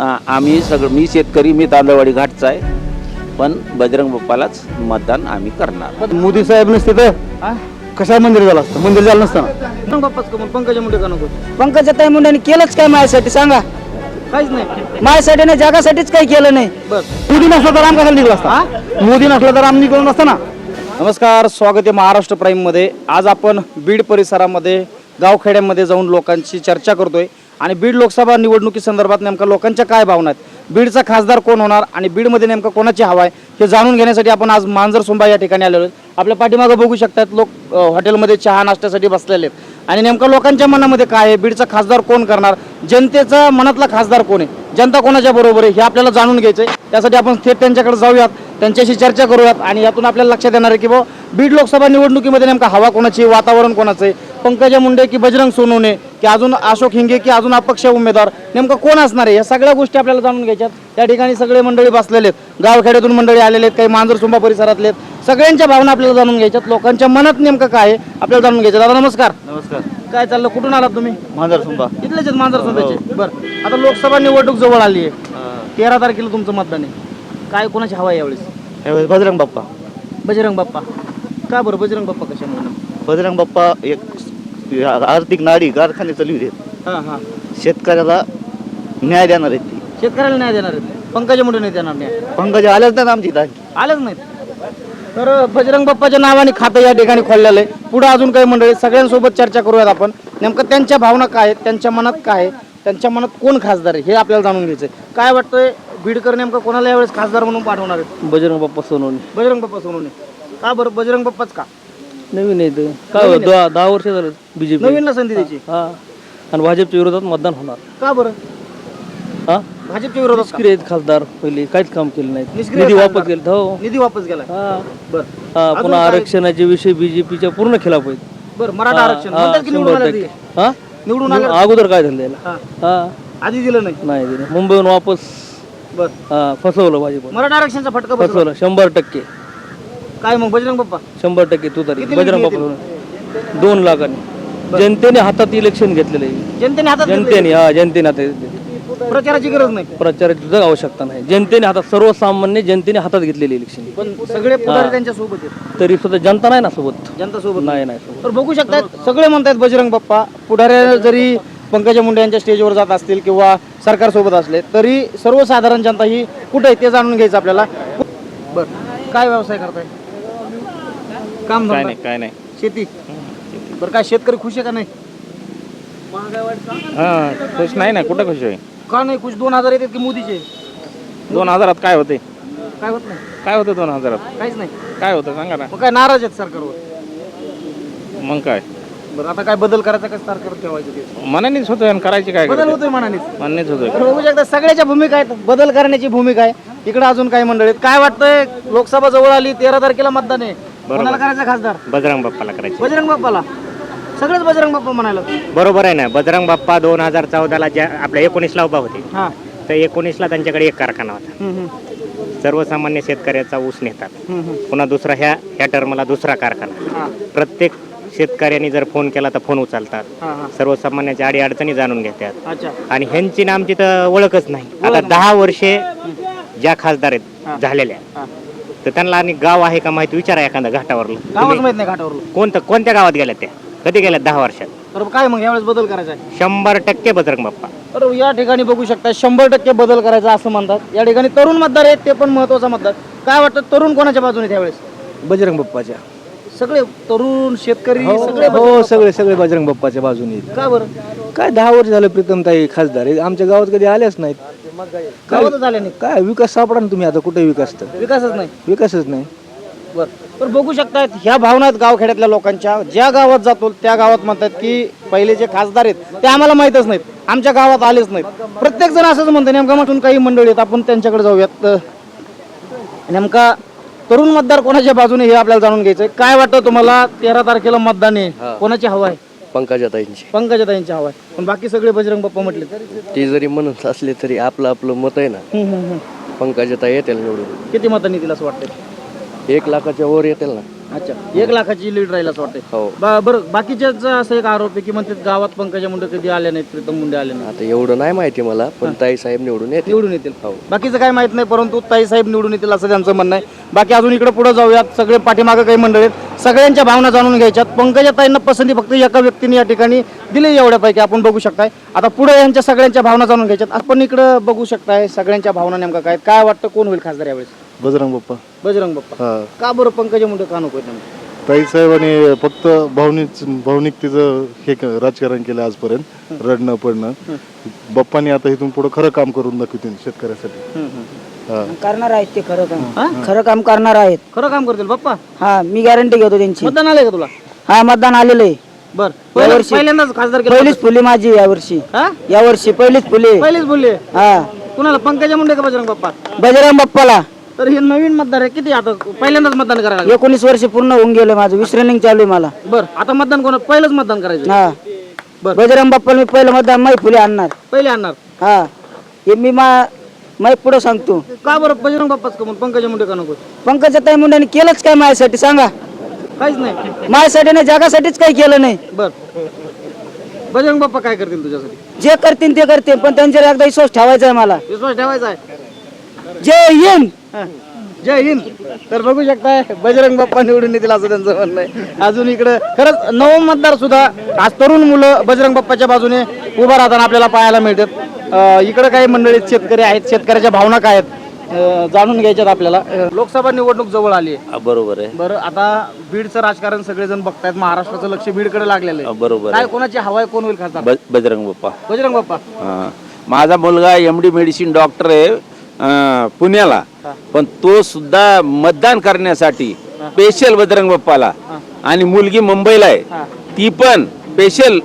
आ- आम्ही सगळं मी शेतकरी मी तांदळवाडी घाटचा आहे. पण बजरंग बाप्पालाच मतदान आम्ही करणार. मोदी साहेब नसते तर? कशा मंदिर झालं असतं? मंदिर झालं नसतं बाप्पाच पंकजा मुंडे का नको? पंकजाताई मुंडेने केलंच काय माझ्यासाठी? सांगा. काहीच नाही. माझ्यासाठी नाही जगासाठीच काही केलं नाही. मोदी नसला तर राम कशाला निघला असता? मोदी नसला तर राम निघून नसता ना? नमस्कार स्वागत आहे महाराष्ट्र प्राईममध्ये. आज आपण बीड परिसरामध्ये गावखेड्यामध्ये जाऊन लोकांची चर्चा करतोय. आणि बीड लोकसभा निवडणुकी संदर्भात नेमका लोकांच्या काय भावना आहेत? बीडचा खासदार कोण होणार आणि बीडमध्ये नेमकं कोणाची हवा आहे हे जाणून घेण्यासाठी आपण आज मांजर सोंबा या ठिकाणी आलेलो आहोत. आपल्या पाठीमागं बघू शकतात लोक हॉटेलमध्ये चहा नाश्त्यासाठी बसलेले आहेत. आणि नेमका लोकांच्या मनामध्ये काय आहे? बीडचा खासदार कोण करणार? जनतेचा मनातला खासदार कोण आहे? जनता कोणाच्या बरोबर आहे? हे आपल्याला जाणून घ्यायचं आहे त्यासाठी आपण थेट त्यांच्याकडे जाऊयात त्यांच्याशी चर्चा करूयात आणि यातून आपल्याला लक्षात येणार आहे की बुवा बीड लोकसभा निवडणुकीमध्ये नेमका हवा कोणाची आहे, वातावरण कोणाचं आहे? पंकजा मुंडे की बजरंग सोनवणे की अजून अशोक हिंगे की अजून अपक्ष उमेदवार नेमकं कोण असणार आहे? या सगळ्या गोष्टी आपल्याला जाणून घ्यायच्यात. त्या ठिकाणी सगळे मंडळी बसलेले आहेत. गावखेड्यातून मंडळी आलेले आहेत. काही मांजरसुंबा परिसरातले आहेत. सगळ्यांच्या भावना आपल्याला जाणून घ्यायच्यात. लोकांच्या मनात नेमकं काय आहे आपल्याला जाणून घ्यायचं दादा नमस्कार. नमस्कार. काय चाललं? कुठून आलात तुम्ही? मांजर सुंबा. इथलेच आहेत मांजरसुंब्याचे बरं. आता लोकसभा निवडणूक जवळ आली आहे. तेरा तारखेला तुमचं मतदान आहे. काय कोणाची हवा आहे यावेळेस बजरंग बाप्पा. बजरंग बाप्पा. का बरं? बजरंग बाप्पा कशामुळे? बजरंग बाप्पा एक आर्थिक नाडी कारखाने चालू आहेत. हां हां. शेतकऱ्याला न्याय देणार आहेत ती. शेतकऱ्याला नाही देणार आहेत. पंकजा मुंडे नाही देणार नाही पंकज आल्याच ना आमची इथं आलेच नाहीत. तर बजरंग बाप्पाच्या नावाने खातं या ठिकाणी खोललेलं आहे. पुढे अजून काही मंडळी सगळ्यांसोबत चर्चा करूयात आपण. नेमकं त्यांच्या भावना काय आहेत? त्यांच्या मनात काय आहे? त्यांच्या मनात कोण खासदार आहे? हे आपल्याला जाणून घ्यायचं आहे. काय वाटतंय बीडकर नेमकं कोणाला यावेळेस खासदार म्हणून पाठवणार आहेत? बजरंग बाप्पा सोनवणे. बजरंग बाप्पा सोनवणे. का बरं? बजरंग बाप्पाच का? नवीन आहे ते काय दहा दहा वर्ष झालं बीजेपी नवीनला संधी द्यायची. हा. आणि भाजपच्या विरोधात मतदान होणार. का बरं? हा? भाजपच्या विरोधात का? निष्क्रिय आहेत खासदार पहिले. काहीच काम केलं नाही निष्क्रिय निधी खासदार. वापस केलं हो. निधी वापस गेला. हा. बर. हा, अजून पुन्हा काय? आरक्षणाचे विषय बीजेपीच्या पूर्ण खिलाफ आहेत. बर मराठा आरक्षण. हा, म्हणतात की निवडून शंभर आले टक्के. ते. हा? निवडून आले. अगोदर काय झालं याला? हा. हा. आधी दिलं नाही. नाही दिलं. मुंबईहून वापस बर. हा फसवलं भाजप मराठा आरक्षणचा फटका बसला. फसवलं. शंभर टक्के. काय मग? बजरंग बाप्पा? शंभर टक्के तू तरी. किती बजरंग लीड बाप्पा दोन लाखांनी. जनतेने हातात इलेक्शन घेतलेलं आहे. जनतेने हातात. जनतेने हा जनतेने हातात घेतलेलं. प्रचाराची गरज नाही. प्रचाराची सुद्धा आवश्यकता नाही. जनतेने हातात सर्वसामान्य जनतेने हातात घेतलेली इलेक्शन पण सगळे पुढारी त्यांच्यासोबत आहेत. तरी सुद्धा जनता नाही ना सोबत? जनता सोबत नाही. नाही सोबत. तर बघू शकतात सगळे म्हणतात बजरंग बाप्पा पुढाऱ्या जरी पंकजा मुंडे यांच्या स्टेजवर जात असतील किंवा सरकार सोबत असले तरी सर्वसाधारण जनता ही कुठे आहे ते जाणून घ्यायचं आपल्याला. बर. काय व्यवसाय करताय? काम काय? नाही काय नाही. शेती. बरं काय शेतकरी खुश आहे का नाही? हां खुश नाही ना कुठं खुश आहे का नाही खुश? दोन हजार येतात की मोदीचे? दोन हजारात काय होते? काय होत नाही. काय होतं दोन हजारात? काहीच नाही. काय होतं सांगा ना. मग काय नाराज आहेत सरकारवर? मग काय? बरं आता काय बदल करायचा का सरकार ठेवायचं ते? मनानेच होतं आणि करायची काय बदल होतोय मनानेच? मनानेच होतं तर बघू शकता सगळ्याच्या भूमिका आहेत. बदल करण्याची भूमिका आहे. इकडे अजून काही मंडळी आहेत. काय वाटतंय? लोकसभा जवळ आली तेरा तारखेला मतदान आहे. कोणाला करायचं खासदार? बजरंग बाप्पाला करायचे. बजरंग बाप्पाला? सगळेच बजरंग बाप्पा म्हणायला. बरोबर आहे ना. बजरंग बाप्पा दोन हजार चौदाला ज्या आपल्या एकोणीसला उभा होते. हा. तर एकोणीसला त्यांच्याकडे एक कारखाना होता. हम्म, हम्म, सर्वसामान्य शेतकऱ्याचा ऊस नेतात. हम्म, हम्म. पुन्हा दुसरा ह्या ह्या टर्मला दुसरा कारखाना. हा, प्रत्येक शेतकऱ्यांनी जर फोन केला तर फोन उचलतात. हा, हा. सर्वसामान्याच्या अडी अडचणी जाणून घेतात. अच्छा. आणि ह्यांची ना आमची तर ओळखच नाही. आता दहा वर्षे ज्या खासदार. आहेत झालेल्या हा. तर त्यांना आणि गाव आहे का माहिती विचारा एखादा घाटावरलं गावच तुम्ही माहीत नाही घाटावरलं कोणतं कोणत्या गावात गेल्या त्या? कधी गेल्या दहा वर्षात? तर काय मग यावेळेस बदल करायचा आहे? शंभर टक्के बजरंग बाप्पा. तर या ठिकाणी बघू शकता शंभर टक्के बदल करायचा असं म्हणतात. या ठिकाणी तरुण मतदार आहेत ते पण महत्त्वाचा मतदार काय वाटतं तरुण कोणाच्या बाजूने आहेत यावेळेस? बजरंग बाप्पाच्या. सगळे तरुण शेतकरी सगळे हो सगळे सगळे बजरंग बाप्पाच्या बाजूने आहेत. का बरं? काय दहा वर्ष झालं प्रीतमताई खासदार आहे आमच्या गावात कधी आल्याच नाहीत. गावातच झाले नाही. काय? विकास सापडा ना तुम्ही आता कुठे विकास तर? विकासच नाही. विकासच नाही. बर. तर बघू शकतात ह्या भावना आहेत गावखेड्यातल्या लोकांच्या. ज्या गावात जातो त्या गावात म्हणतात की पहिले जे खासदार आहेत ते आम्हाला माहीतच नाहीत. आमच्या गावात आलेच नाहीत. प्रत्येक जण असंच म्हणतं नेमका म्हटून काही मंडळी आहेत आपण त्यांच्याकडे जाऊयात. तर नेमका तरुण मतदार कोणाच्या बाजूने हे आपल्याला जाणून घ्यायचंय? काय वाटतं तुम्हाला? तेरा तारखेला मतदान आहे. कोणाची हवा आहे? पंकजाताईंची. पंकजाताईंची हवा आहे. पण बाकी सगळे बजरंग बाप्पा म्हटले ते जरी म्हणत असले तरी आपलं आपलं मत आहे ना. पंकजाताई येतील निवडून. किती मतांनी दिलं असं वाटतंय? एक लाखाच्या वर येतील ना. अच्छा. एक लाखाची लीड राहील असं वाटतंय. हो. बा- बरं बाकीच्याचा असं एक आरोप आहे की म्हणते गावात पंकजा मुंडे कधी आले नाहीत प्रीतम मुंडे आले नाही आता एवढं नाही माहिती मला पण ताई साहेब निवडून येते निवडून येतील. हो. बाकीचं काय माहीत नाही परंतु ताई साहेब निवडून येतील असं त्यांचं म्हणणं आहे. बाकी अजून इकडे पुढे जाऊयात. सगळे पाठीमागं काही मंडळी आहेत. सगळ्यांच्या भावना जाणून घ्यायच्यात. पंकजा ताईंना पसंती फक्त एका व्यक्तीने या ठिकाणी दिली एवढ्यापैकी आपण बघू शकताय. आता पुढे यांच्या सगळ्यांच्या भावना जाणून घ्यायच्यात. आपण इकडे बघू शकताय सगळ्यांच्या भावना नेमका काय आहेत. काय वाटतं कोण होईल खासदार यावेळेस? बजरंग बाप्पा. बजरंग बाप्पा. हा. का बरं पंकजा मुंडे का नको ताई साहेबांनी फक्त भावनिक भावनिकतेचं हे क- राजकारण केलं आजपर्यंत रडणं पडणं. बाप्पानी आता इथून पुढे खरं काम करून दाखवतील शेतकऱ्यासाठी. हा करणार आहेत ते खरं काम. खरं काम करणार आहेत. खरं काम करतील बाप्पा? हा मी गॅरंटी घेतो त्यांची. मतदान आलंय का तुला? हा मतदान आलेलं आहे. बर. यावर्षी- पहिल्यांदाच खासदार केलं पहिलीच फुली माझी यावर्षी हा? यावर्षी पहिलीच फुली पहिलेच बोलले हा. कुणाला? पंकजा मुंडे का बजरंग बाप्पा? बजरंग बाप्पाला. तर हे नवीन मतदार आहे. किती आता पहिल्यांदाच मतदान करायला लागलं. एकोणीस वर्ष पूर्ण होऊन गेलं माझं. वीस रनिंग चालू आहे मला. बर आता मतदान कोणा पहिलंच मतदान करायचं हा. बर. बजरंग बाप्पाला मी पहिलं मतदान माई फुले आणणार. पहिले आणणार? हा. हे मी मा माई पुढे सांगतो. का बरं बजरंग बाप्पाच का म्हणून? पंकजा मुंडे का नको? पंकजा ताई मुंडेने केलंच काय माझ्यासाठी? सांगा. काहीच नाही. माझ्यासाठी नाही जगासाठीच काही केलं नाही. बर. बजरंग बाप्पा काय करतील तुझ्यासाठी? जे करतील ते करतील पण त्यांच्यावर एकदा विश्वास ठेवायचा आहे मला. विश्वास ठेवायचा आहे? जय हिंद. जय हिंद! तर बघू शकताय बजरंग बाप्पा निवडून येतील असं त्यांचं म्हणणं आहे. अजून इकडं खरंच नवम मतदार सुद्धा आज तरुण मुलं बजरंग बाप्पाच्या बाजूने उभा राहताना आपल्याला पाहायला मिळतात. इकडं काही मंडळीत शेतकरी आहेत शेतकऱ्याच्या भावना काय आहेत जाणून घ्यायच्यात आपल्याला. लोकसभा निवडणूक जवळ आली आहे. बरोबर आहे. बरं आता बीडचं राजकारण सगळेजण बघतायत महाराष्ट्राचं लक्ष बीडकडे लागलेलं आहे. बरोबर काय आहे. कोणाची हवाय कोण होईल खासदार? ब- बजरंग बाप्पा. बजरंग बाप्पा. माझा मुलगा एम डी मेडिसिन डॉक्टर आहे. अं, पुण्याला. पण तो सुद्धा मतदान करण्यासाठी स्पेशल बजरंग बाप्पाला. आणि मुलगी मुंबईला आहे. ती पण स्पेशल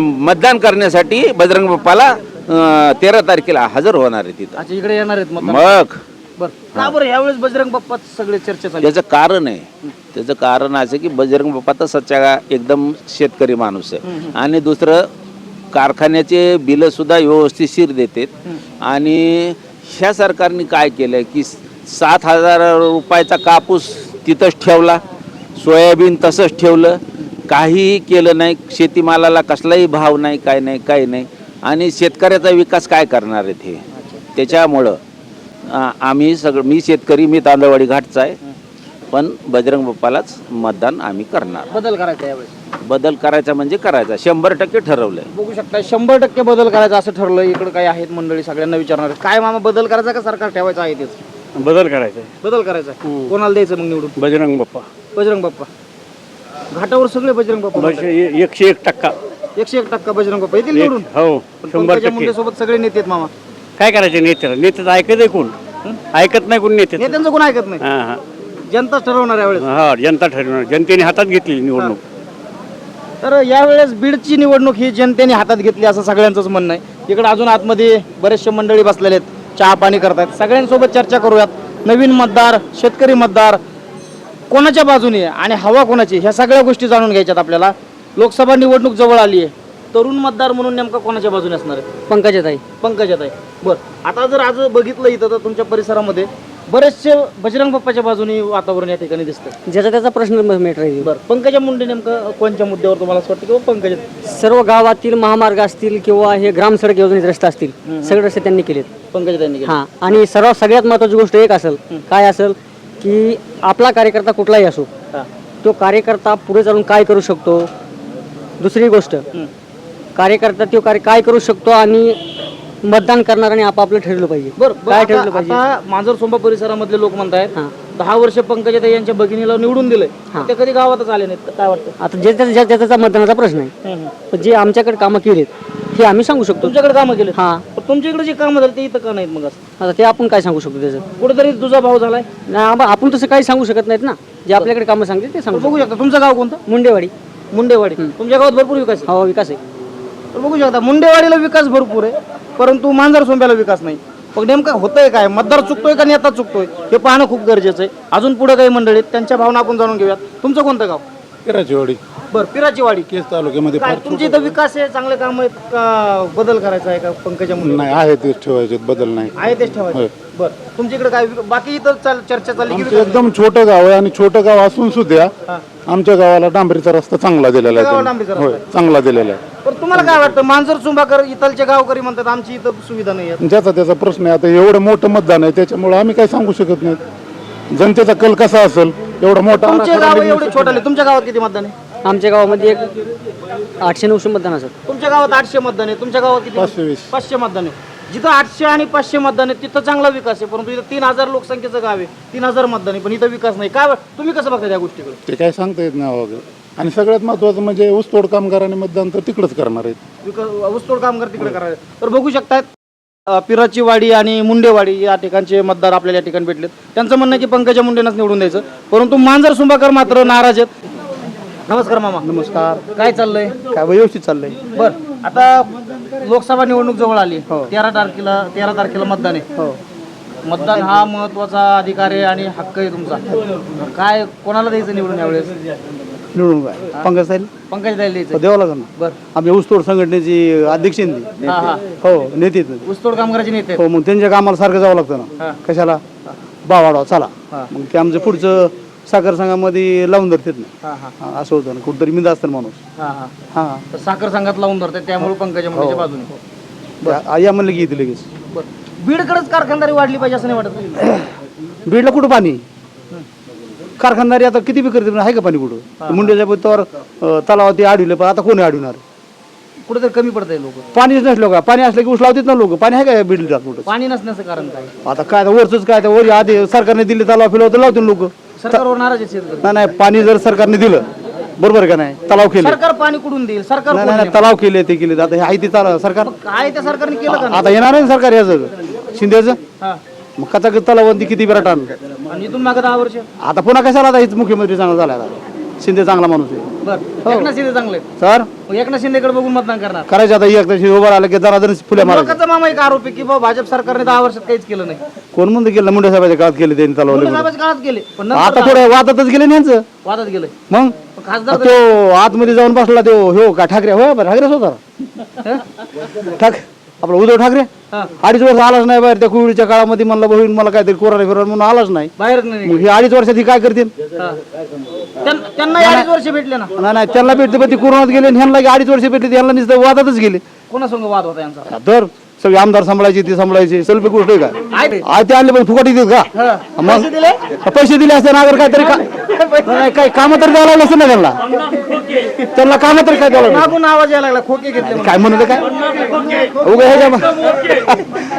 मतदान करण्यासाठी बजरंग बाप्पाला तेरा तारखेला हजर होणार आहे तिथं. अच्छा इकडे येणार आहेत मग मग. बरं. का बरं यावेळेस बजरंग बाप्पाच सगळे चर्चा चालू त्याचं कारण आहे. त्याचं कारण असं की बजरंग बाप्पा तर सच्चा एकदम शेतकरी माणूस आहे. आणि दुसरं कारखान्याचे बिलं सुद्धा व्यवस्थितशीर देतात. आणि ह्या सरकारने काय केलं की सात हजार रुपयाचा कापूस तिथंच ठेवला सोयाबीन तसंच ठेवलं. काहीही केलं नाही शेतीमालाला कसलाही भाव नाही काय नाही काही नाही. आणि शेतकऱ्याचा विकास काय करणार आहे ते त्याच्यामुळं आम्ही सगळं मी शेतकरी मी तांदळवाडी घाटचा आहे. पण बजरंग बाप्पालाच मतदान आम्ही करणार. बदल करायचा यावेळेस. बदल करायचा म्हणजे करायचा. शंभर टक्के ठरवलंय. बघू शकता शंभर टक्के बदल करायचा असं ठरलं इकडे काही आहेत मंडळी सगळ्यांना विचारणार. काय मामा बदल करायचा का सरकार ठेवायचं आहे तेच? बदल करायचा बदल करायचा. कोणाला द्यायचं मग निवडून? बजरंग बाप्पा. बजरंग बाप्पा. घाटावर सगळे बजरंग बाप्पा. एकशे एक टक्का. एकशे एक टक्का बजरंग बाप्पा. येतील निवडून? हो पण पंकजा मुंडे सोबत सगळे नेते आहेत मामा. काय करायचं नेत्याला? नेत्याचं ऐकत आहे कोण? ऐकत नाही कोण नेत्याचं नेत्यांचं कोण ऐकत नाही? हा हा. जनताच ठरवणार यावेळेस? हा जनता ठरवणार. जनतेने हातात घेतली निवडणूक. तर यावेळेस बीडची निवडणूक ही जनतेने हातात घेतली असं सगळ्यांचंच म्हणणं आहे. इकडे अजून आतमध्ये बरेचसे मंडळी बसलेले आहेत. चहा पाणी करतायत. सगळ्यांसोबत चर्चा करूयात. नवीन मतदार शेतकरी मतदार कोणाच्या बाजूने आहे आणि हवा कोणाची ह्या सगळ्या गोष्टी जाणून घ्यायच्यात आपल्याला. लोकसभा निवडणूक जवळ आली आहे. तरुण मतदार म्हणून नेमका कोणाच्या बाजूने असणार आहे? पंकजाताई. पंकजात आहे बरं. आता जर आज बघितलं इथं तर तुमच्या परिसरामध्ये बरेचसे बजरंग बाप्पाच्या बाजूने वातावरण या ठिकाणी दिसतं ज्याचा त्याचा प्रश्न मेट राहील बरं पंकजा मुंडे नेमकं कोणत्या मुद्द्यावर तुम्हाला असं वाटतं किंवा पंकजा? सर्व गावातील महामार्ग असतील किंवा हे ग्रामसडक योजनेचे रस्ते असतील सगळे रस्ते त्यांनी केलेत. पंकजा त्यांनी केलं. हा आणि सर्वात सगळ्यात महत्वाची गोष्ट एक असेल काय असेल की आपला कार्यकर्ता कुठलाही असो हा. तो कार्यकर्ता पुढे चालून काय करू शकतो? दुसरी गोष्ट कार्यकर्ता तो कार्य काय करू शकतो आणि मतदान करणाऱ्याने आपापलं ठरवलं पाहिजे. बरं काय आता ठरवलं पाहिजे? मांजर सोंबा परिसरामधले लोक म्हणतायत हा. दहा वर्ष पंकजाताई यांच्या भगिनीला निवडून दिलंय. ते कधी गावातच आले नाहीत तर काय वाटतं? आता जे त्याचा ज्या त्याचा मतदानाचा प्रश्न आहे पण जे आमच्याकडे कामं केलेत हे आम्ही सांगू शकतो. तुमच्याकडे कामं केले हा. पण तुमच्याकडे जे कामं झाले ते इथं का नाहीत मग असं? आता ते आपण काय सांगू शकतो त्याचं? कुठेतरी तुझा भाव झालाय? नाही आपण तसं काही सांगू शकत नाहीत ना. जे आपल्याकडे कामं सांगते ते सांगू बघू शकता. तुमचं गाव कोणतं. मुंडेवाडी. मुंडेवाडी. तुमच्या गावात भरपूर विकास आहे. हो विकास आहे. तर बघू शकता. मुंडेवाडीला विकास भरपूर आहे. परंतु मांजर सोंब्याला विकास नाही. मग नेमकं होतंय काय? मतदार चुकतोय का नेता चुकतोय? हे पाहणं खूप गरजेचं आहे. अजून पुढे काही मंडळी आहेत त्यांच्या भावना आपण जाणून घेऊयात. तुमचं कोणतं गाव? पिराचीवाडी. बर पिराची वाडी केस तालुक्यामध्ये काय फार तुमच्या इथं विकास आहे चांगले काम आहेत का बदल करायचा आहे का पंकजा मुंडे? नाही आहे तेच ठेवायचे बदल नाही. आहे तेच ठेवायचं? बर तुमच्या इकडे काय विक- बाकी इथं चाल- चर्चा चालली की आमचं विकास एकदम छोटं गाव आहे आणि छोटं गाव असून सुद्धा आमच्या गावाला डांबरीचा रस्ता चांगला दिलेला गावाला आहे डांबरीचा. रस्ता चांगला दिलेला आहे. पण तुम्हाला काय वाटतं मांजर चुंबाकर इथलचे गावकरी म्हणतात आमची इथं सुविधा नाही आहेत ज्याचा त्याचा प्रश्न आहे आता एवढं मोठं मतदान आहे त्याच्यामुळे आम्ही काही सांगू शकत नाही जनतेचा कल कसा असेल? एवढा मोठा तुमचे गाव एवढे छोटे तुमच्या गावात किती मतदान आहे? आमच्या गावामध्ये एक आठशे नऊशे मतदान असेल तुमच्या गावात आठशे मतदान आहे तुमच्या गावात किती पाचशे वीस. पाचशे मतदान आहे. जिथं आठशे आणि पाचशे मतदान आहे तिथं चांगला विकास आहे परंतु इथं तीन हजार लोकसंख्येचं गाव आहे तीन हजार मतदान आहे पण इथं विकास नाही. काय वाट- तुम्ही कसं बघता त्या गोष्टीकडे? ते काय सांगता येत नाही वगैरे आणि सगळ्यात महत्वाचं म्हणजे ऊसतोड कामगारांनी मतदान तर तिकडंच करणार आहेत. विकास ऊसतोड कामगार तिकडे करायला तर बघू शकतायत अ, पिराची वाडी आणि मुंडेवाडी या ठिकाणचे मतदार आपल्याला या ठिकाणी भेटलेत. त्यांचं म्हणणं की पंकजा मुंडेनंच निवडून द्यायचं. परंतु मांजर सुंबाकर मात्र नाराज आहेत. नमस्कार मामा. नमस्कार. काय चाललंय? काय व्यवस्थित चाललंय. बर. आता लोकसभा निवडणूक जवळ आली. तेरा तारखेला तेरा तारखेला मतदान आहे. मतदान हा महत्त्वाचा अधिकार आहे आणि हक्क आहे तुमचा. काय कोणाला द्यायचं निवडून यावेळेस? निवडून काय पंकज साहेब पंकज द्यायला द्यावं लागेल ना बर. आमच्या ऊसतोड संघटनेची अध्यक्ष ती. हा हा. हो नेते आहेत. ऊसतोड कामगाराचे नेते आहेत. हो मग त्यांच्या कामाला सारखं जावं लागतं हा. ना कशाला? बावाडाव चला. मग ते आमचं पुढचं साखर संघामध्ये लावून धरतात ना. हा हा. हा, असं होतं ना. कुठतरी मिंद असतं माणूस. हा हा. हा. तर साखर संघात लावून धरतात त्यामुळे पंकजा मुंडेच्या बाजूने. या म्हणलं की येते लगेच. बर. बीडकडेच कारखानदारी वाढली पाहिजे असं नाही वाटत? बीडला कुठं पाणी? कारखानदारी आता किती बी करते पण आहे का पाणी कुठं? मुंड्याच्या तर तलावाती अडविलं पण आता कोणी अडविणार कुठेतरी कमी पडतंय लोक. पाणीच नसलं का? पाणी असलं की ऊस लावतात ना लोक. पाणी आहे का बीडला कुठं? पाणी नसण्याचं कारण काय? आता काय आता वरच काय वर आधी सरकारने दिले तलाव फिरव तर लावतील लोक. सरकारवर नाराज नाही नाही पाणी जर सरकारने दिलं बरोबर का नाही? तलाव केले. सरकार पाणी कुठून देईल? सरकार नाही नाही? तलाव केले ते केले. आता हे आहे ते तलाव सरकार काय त्या सरकारने केलं का? आता येणार आहे ना सरकार याचं. शिंदेचं? हा. मग कचा तलावंती किती बिराट आण इथून मागे दहा वर्ष. आता पुन्हा कशाला आता हेच मुख्यमंत्री चांगला झाला आता? शिंदे चांगला माणूस आहे. बर एकनाथ शिंदे चांगले सर? मग एकनाथ शिंदेकडे बघून मतदान करणार. करायचं आता एक तशी उभं राहिलं की जरा जरा फुल्या मारायचं. लोकांचा मामा एक आरोप आहे की बाबा भाजप सरकारने दहा वर्षात काहीच केलं नाही. कोण म्हणतं केलं? मुंडे साहेबाच्या काळात केले त्यांनी मुंडे तलावले साहेबाच्या काळात गेले पण नंतर आता थोडं वादातच गेले ना यांचं. वादात गेले. मग? पण खासदार तो आतमध्ये जाऊन बसला तो हो का ठाकरे हो बरं ठाकरेच होता ठाक आपला उद्धव ठाकरे? हा. अडीच वर्ष आलाच नाही बाहेर त्या कोविडच्या काळामध्ये. म्हणलं बहीण मला काहीतरी कोरोना फिरोना म्हणून आलाच नाही. बाहेर नाही मग हे अडीच वर्षात ही काय करतील? हा. त्यां- त्यांना अडीच वर्ष भेटले ना? नाही नाही त्यांना भेटते पण ती कोरोनात गेले आणि ह्यांना अडीच वर्ष भेटले ह्यांना नुसतं वादातच गेले. कोणासंग वाद होता यांचा? तर सगळे आमदार सांभाळायचे ते सांभाळायचे. सेल्फी गोष्ट आहे का? आहे. आहे ते आणले पण फुकट देत का? मग पैसे दिले? पैसे दिले असते ना अगर काहीतरी का- नाही, काही कामं तर द्यावं लागलं असतं ना त्यांना. त्यांना कामं तर काय द्यावं लागलं? आवाज यायला लागला खोके घेतले. काय म्हणत काय? उगा ह्याच्या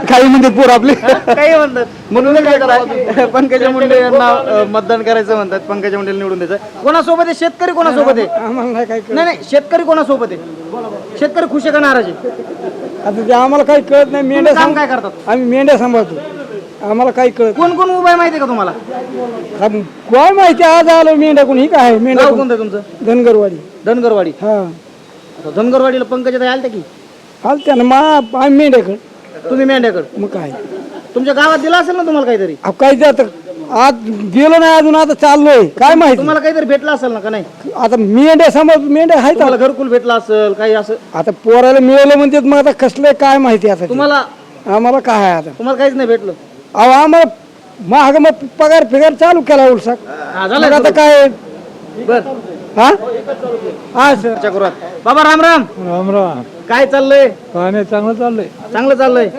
काही म्हणतात पोर आपले. काही म्हणतात. म्हणून काय करा पंकजा मुंडे यांना मतदान करायचं म्हणतात. पंकजा मुंडे निवडून द्यायचं. कोणासोबत आहे? शेतकरी कोणासोबत आहे? नाही नाही शेतकरी कोणासोबत आहे? शेतकरी खुश आहे का नाराज आहे? आता ते आम्हाला काही कळत नाही मेंढ्या काम काय करतात? आम्ही मेंढ्या सांभाळतो. आम्हाला काही कळत कोण कोण उभा आहे माहिती आहे का तुम्हाला? नाही. काय माहिती आज आलो मेंढ्या कोण? ही काय आहे? मेंढ्या गाव कोण? कोणतं आहे तुमचं? धनगरवाडी. धनगरवाडी. हा. आता धनगरवाडीला पंकजा ताई आलत्या की? आलत्या ना मा आम्ही मेंढ्याकडे. तुम्ही मेंढ्याकड. मग काय? तुमच्या गावात दिला असेल ना तुम्हाला काहीतरी? अहो, काय ते आता आज गेलो नाही अजून आता चाललोय. काय माहिती? तुम्हाला काहीतरी भेटला असेल ना का नाही? आता मेंढ्या सांभाळतो मेंढ्या आहेत तुम्हाला घरकुल भेटला असेल काही असं? आता पोराला मिळवलं म्हणजे मग आता कसलं काय माहिती आता ते. तुम्हाला आम्हाला काय आहे आता? तुम्हाला काहीच नाही भेटलं. अहो आम्हाला महाग मग पगार फिगार चालू केला उलसा. हा मग आता काय? बर. हा? हा सर. चर्चा बाबा राम राम. राम राम. काय चाललंय? काय नाही चांगलं चाललंय. चांगलं चाललंय.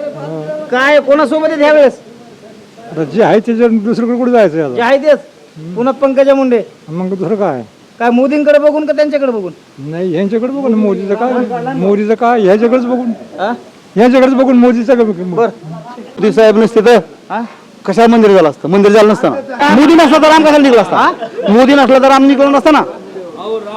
काय कोणासोबत आहेत ह्यावेळेस? आता जे आहे त्याच्या दुसरीकडे कुठे जायचं जे आहे तेच. पुन्हा पंकजा मुंडे. मग दुसरं काय? काय मोदींकडे बघून का त्यांच्याकडे बघून? नाही यांच्याकडे बघून मोदीचं काय? मोदीचं काय? ह्याच्याकडेच बघून. हा? ह्याच्याकडेच बघून मोदीचं काय बघून? बर. मोदी साहेब नसते तर? हा? कशा मंदिर झालं असतं? मंदिर झालं नसतं ना? मोदी नसला तर आम कशाला निघला असता? मोदी नसला तर आम निघलो नसता ना?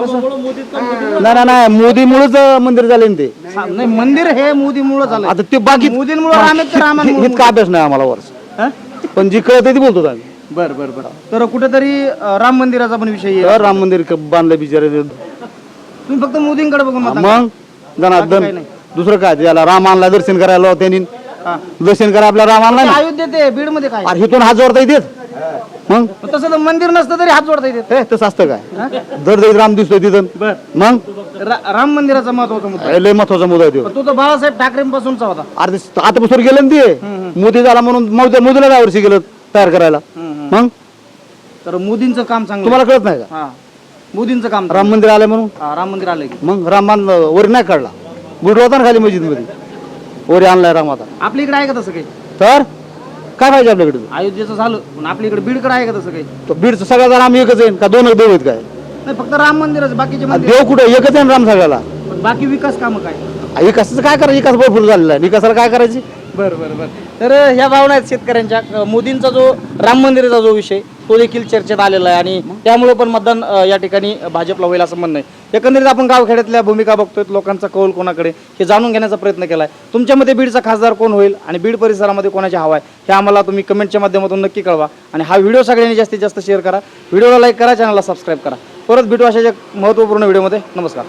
नाही नाही, नाही. मोदीमुळेच मंदिर झाले ना ते. हा, नाही मंदिर हे मोदीमुळे झालं आता ते बाकी मोदींमुळे आंबेडकर रामांमुळे इतका अभ्यास नाही आम्हाला वर्ष. हा? पण जी कळत ती बोलतो आम्ही. बर बर बर. तर कुठेतरी अं, राम मंदिराचा पण विषय तर राम मंदिर क- बांधलं बिचारे. तुम्ही फक्त मोदींकडे बघून मग? जनार्दन काही नाही. दुसरं काय? त्याला राम आणला दर्शन करायला त्यांनी. दर्शन करा आपल्या राम आणला. ना? अयोध्येत आहे बीडमध्ये काय अरे हिथून हात जोडता येतेच मग? तसं तर मंदिर नसतं तरी हात जोडता येते. हे तसं असतं काय? दर दर राम दिसतोय तिथं. मग? रा- राम मंदिराचा महत्त्वाचा मुद्दा. हे लय महत्त्वाचा मुद्दा आहे तो. तर बाळासाहेब ठाकरेंपासूनचा होता. अरे ते आता पुस्तक गेलं ना ते. मोदी झाला म्हणून मोदी मोदीला दहा वर्षी गेलं तयार करायला? मग? तर मोदींचं काम चांगलं तुम्हाला कळत नाही का? हा. मोदींचं काम राम मंदिर आलं म्हणून? हा, राम मंदिर आलंय की. मग रामबान वर नाही काढला. होता ना खाली मस्जिदमध्ये वरी आणलाय राम आता. आपल्या इकडे आहे का तसं काही? तर? काय पाहिजे आपल्याकडे? अयोध्येचं झालं. पण आपल्या इकडे बीडकडे आहे का तसं काही? तो बीडचं सगळ्या राम एकच आहे का दोन देव आहेत काय? नाही फक्त राम मंदिरच बाकीचे आ, मंदिर देव कुठे एकच आहे ना राम सगळ्याला? पण बाकी विकास कामं काय? आ, विकासाचं काय करायचं? विकास भरपूर झालेला आहे. विकासाला काय करायची? बरं बरं बरं. तर ह्या भावना आहेत शेतकऱ्यांच्या. अ, मोदींचा जो राम मंदिराचा जो विषय तो देखील चर्चेत आलेला आहे. आणि त्यामुळे पण मतदान अ, या ठिकाणी भाजपला होईल असं म्हणणं आहे. एकंदरीत आपण गावखेड्यातल्या भूमिका बघतोय लोकांचा कौल कोणाकडे हे जाणून घेण्याचा प्रयत्न केला आहे तुमच्यामध्ये बीडचा खासदार कोण होईल आणि बीड परिसरामध्ये कोणाची हवा आहे हे आम्हाला तुम्ही कमेंटच्या माध्यमातून नक्की कळवा. आणि हा व्हिडिओ सगळ्यांनी जास्तीत जास्त शेअर करा. व्हिडिओला लाईक करा चॅनलला सबस्क्राईब करा. परत भेटू अशा महत्त्वपूर्ण व्हिडिओमध्ये. नमस्कार.